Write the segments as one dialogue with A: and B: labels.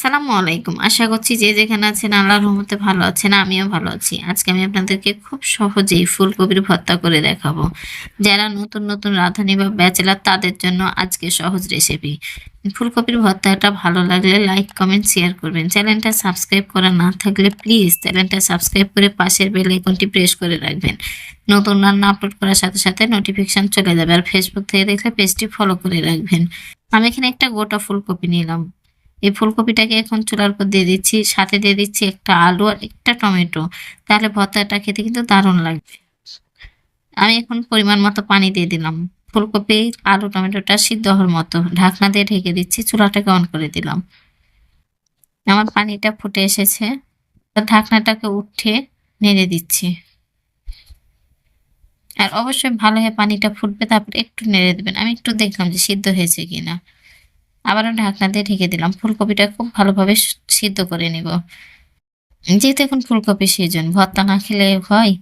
A: আসসালামু আলাইকুম। আশা করছি যে যেখানে আছেন আল্লাহর রহমতে ভালো আছেন, আমিও ভালো আছি। আজকে আমি আপনাদেরকে খুব সহজেই ফুলকপির ভর্তা করে দেখাবো। যারা নতুন নতুন রাঁধুনি বা ব্যাচেলার, তাদের জন্য আজকে সহজ রেসিপি ফুলকপির ভর্তাটা ভালো লাগলে লাইক কমেন্ট শেয়ার করবেন। চ্যানেলটা সাবস্ক্রাইব করা না থাকলে প্লিজ চ্যানেলটা সাবস্ক্রাইব করে পাশের বেল আইকনটি প্রেস করে রাখবেন। নতুন রান্না আপলোড করার সাথে সাথে নোটিফিকেশন চলে যাবে। আর ফেসবুক থেকে দেখলে পেজটি ফলো করে রাখবেন। আমি এখানে একটা গোটা ফুলকপি নিলাম। এই ফুলকপিটাকে এখন চুলার উপর দিয়ে দিচ্ছি, সাথে দিয়ে দিচ্ছি একটা আলু আর একটা টমেটো। তাহলে ভর্তাটা খেতে কিন্তু দারুণ লাগবে। আমি এখন পরিমাণ মতো পানি দিয়ে দিলাম। ফুলকপি, আলু, টমেটোটা সিদ্ধ হওয়ার মতো ঢাকনা দিয়ে ঢেকে দিচ্ছি, চুলাটাকে অন করে দিলাম। আমার পানিটা ফুটে এসেছে। ঢাকনাটাকে উঠে নেড়ে দিচ্ছি। আর অবশ্যই ভালো হয়ে পানিটা ফুটবে, তারপর একটু নেড়ে দেবেন। আমি একটু দেখলাম যে সিদ্ধ হয়েছে কিনা। আবারও ঢাকনা দিয়ে ঢেকে দিলাম। ফুলকপিটা খুব ভালোভাবে সিদ্ধ করে নিব। যেহেতু এখন ফুলকপি সিজন ভর্তা না খেলে হয়,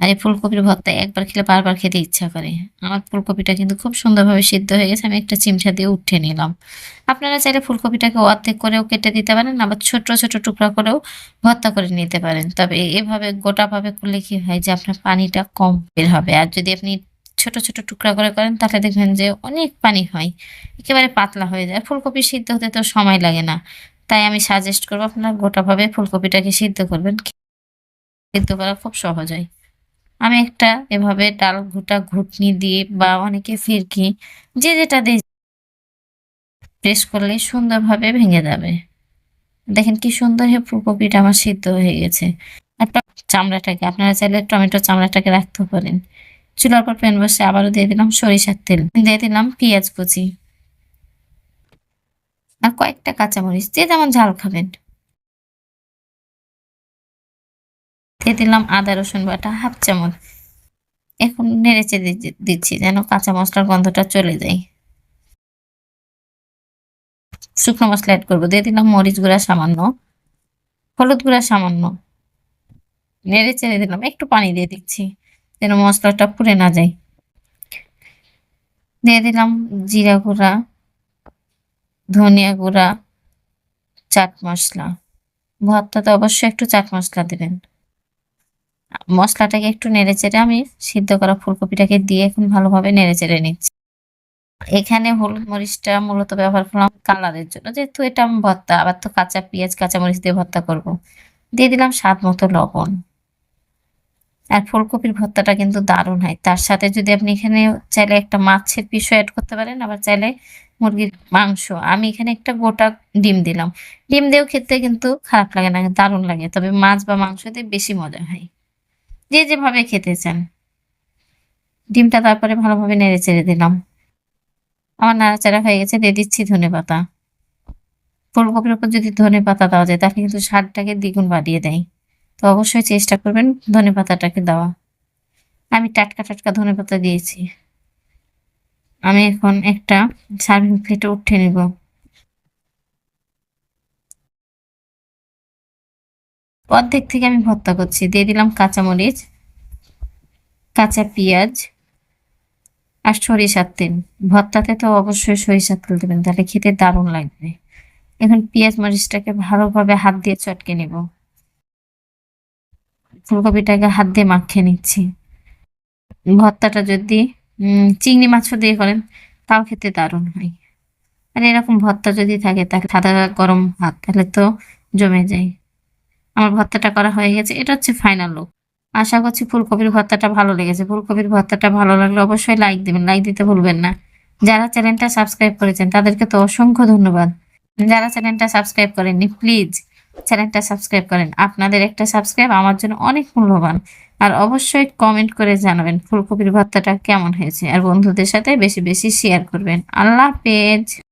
A: আর এই ফুলকপির ভর্তা একবার খেলে বারবার খেতে ইচ্ছা করে। আমার ফুলকপিটা কিন্তু খুব সুন্দরভাবে সিদ্ধ হয়ে গেছে, আমি একটা চিমচা দিয়ে উঠে নিলাম। আপনারা চাইলে ফুলকপিটাকে অর্ধেক করেও কেটে দিতে পারেন, আবার ছোট ছোট টুকরা করেও ভর্তা করে নিতে পারেন। তবে এভাবে গোটাভাবে করলে কি হয় যে আপনার পানিটা কম বের হবে। আর যদি আপনি ছোট ছোট টুকরা করে করেন তাহলে দেখবেন যে অনেক পানি হয়। একেবারে পাতলা হয়ে যায়। ফুলকপি সিদ্ধ হতে তো সময় লাগে না। তাই আমি সাজেস্ট করব আপনার গোটাভাবে ফুলকপিটাকে সিদ্ধ করবেন। সিদ্ধ করা খুব সহজ হয়। আমি একটা এভাবে ডাল ঘুটা ঘুটনি দিয়ে বা অনেকে ফিরকি, যে যেটা দিয়ে প্রেস করলে সুন্দরভাবে ভেঙে যাবে। দেখেন কি সুন্দর হয়ে ফুলকপিটা আমার সিদ্ধ হয়ে গেছে। একটা চামড়াটাকে, আপনারা চাইলে টমেটো চামড়াটাকে রাখতে পারেন। চুলার পর প্যান বসে আবারও দিয়ে দিলাম সরিষার তেল। দিয়ে দিলাম পেঁয়াজ কুচি। আর কয়েকটা কাঁচামরিচ। যে যেমন ঝাল খাবেন। দিয়ে দিলাম আদা, রসুন বাটা, হাফ চামচ। এখন নেড়ে চেড়ে দিচ্ছি যেন কাঁচা মশলার গন্ধটা চলে যায়। শুকনো মশলা অ্যাড করব। দিয়ে দিলাম মরিচ গুঁড়া সামান্য। হলুদ গুঁড়া সামান্য। নেড়ে চেড়ে দিলাম। একটু পানি দিয়ে দিচ্ছি। যেন মশলাটা পুড়ে না যায়। দিয়ে দিলাম জিরা গুঁড়া, ধনিয়া গুঁড়া, চাট মশলা। ভর্তাতে অবশ্যই একটু চাট মশলা দেবেন। মশলাটাকে একটু নেড়ে চেড়ে আমি সিদ্ধ করা ফুলকপিটাকে দিয়ে এখন ভালোভাবে নেড়ে চেড়ে নিচ্ছি। এখানে হলুদ মরিচটা মূলত ব্যবহার করলাম কালারের জন্য। যেহেতু এটা আমি ভর্তা, আবার তো কাঁচা পেঁয়াজ কাঁচা মরিচ দিয়ে ভর্তা করব। দিয়ে দিলাম স্বাদ মতো লবণ। আর ফুলকপির ভর্তাটা কিন্তু দারুণ হয়। তার সাথে যদি আপনি এখানে চাইলে একটা মাছের পিসও অ্যাড করতে পারেন, আবার চাইলে মুরগির মাংস। আমি এখানে একটা গোটা ডিম দিলাম। ডিম দিয়েও খেতে কিন্তু খারাপ লাগে না, দারুণ লাগে। তবে মাছ বা মাংস দিয়ে বেশি মজা হয়। যে যেভাবে খেতে চান। ডিমটা তারপরে ভালোভাবে নেড়ে চেড়ে দিলাম। আমার নাড়াচাড়া হয়ে গেছে, দিয়ে দিচ্ছি ধনে পাতা। ফুলকপির উপর যদি ধনে পাতা দেওয়া যায়, তাহলে কিন্তু স্বাদটাকে দ্বিগুণ বাড়িয়ে দেয়। তো অবশ্যই চেষ্টা করবেন ধনে পাতাটাকে দেওয়া। আমি টাটকা টাটকা ধনে পাতা দিয়েছি। আমি এখন একটা সার্ভিং প্লেটে উঠে নেব। অর্ধেক থেকে আমি ভর্তা করছি। দিয়ে দিলাম কাঁচামরিচ, কাঁচা পেঁয়াজ আর সরিষার তেল। ভর্তাতে তো অবশ্যই সরিষার তেল দেবেন, তাহলে খেতে দারুণ লাগবে। এখন পেঁয়াজ মরিচটাকে ভালোভাবে হাত দিয়ে চটকে নেব। ফুলকপিটাকে হাত দিয়ে মাখিয়ে নিচ্ছি। ভর্তাটা যদি চিংড়ি মাছও দিয়ে করেন, তাও খেতে দারুণ হয়। আর এরকম ভর্তা যদি থাকে, তাকে সাদা গরম ভাত, তাহলে তো জমে যায়। আমার ভর্তাটা করা হয়ে গেছে, এটা হচ্ছে ফাইনাল লুক আশা করছি ফুলকপির ভর্তাটা ভালো লেগেছে। ফুলকপির ভর্তাটা ভালো লাগলে অবশ্যই লাইক দেবেন। লাইক দিতে ভুলবেন না। যারা চ্যানেলটা সাবস্ক্রাইব করেছেন, তাদেরকে তো অসংখ্য ধন্যবাদ। যারা চ্যানেলটা সাবস্ক্রাইব করেননি প্লিজ চ্যানেলটা সাবস্ক্রাইব করেন। আপনাদের একটা সাবস্ক্রাইব আমার জন্য অনেক মূল্যবান। আর অবশ্যই কমেন্ট করে জানাবেন ফুলকপির ভর্তাটা কেমন হয়েছে। আর বন্ধুদের সাথে বেশি বেশি শেয়ার করবেন। আল্লাহ হাফেজ।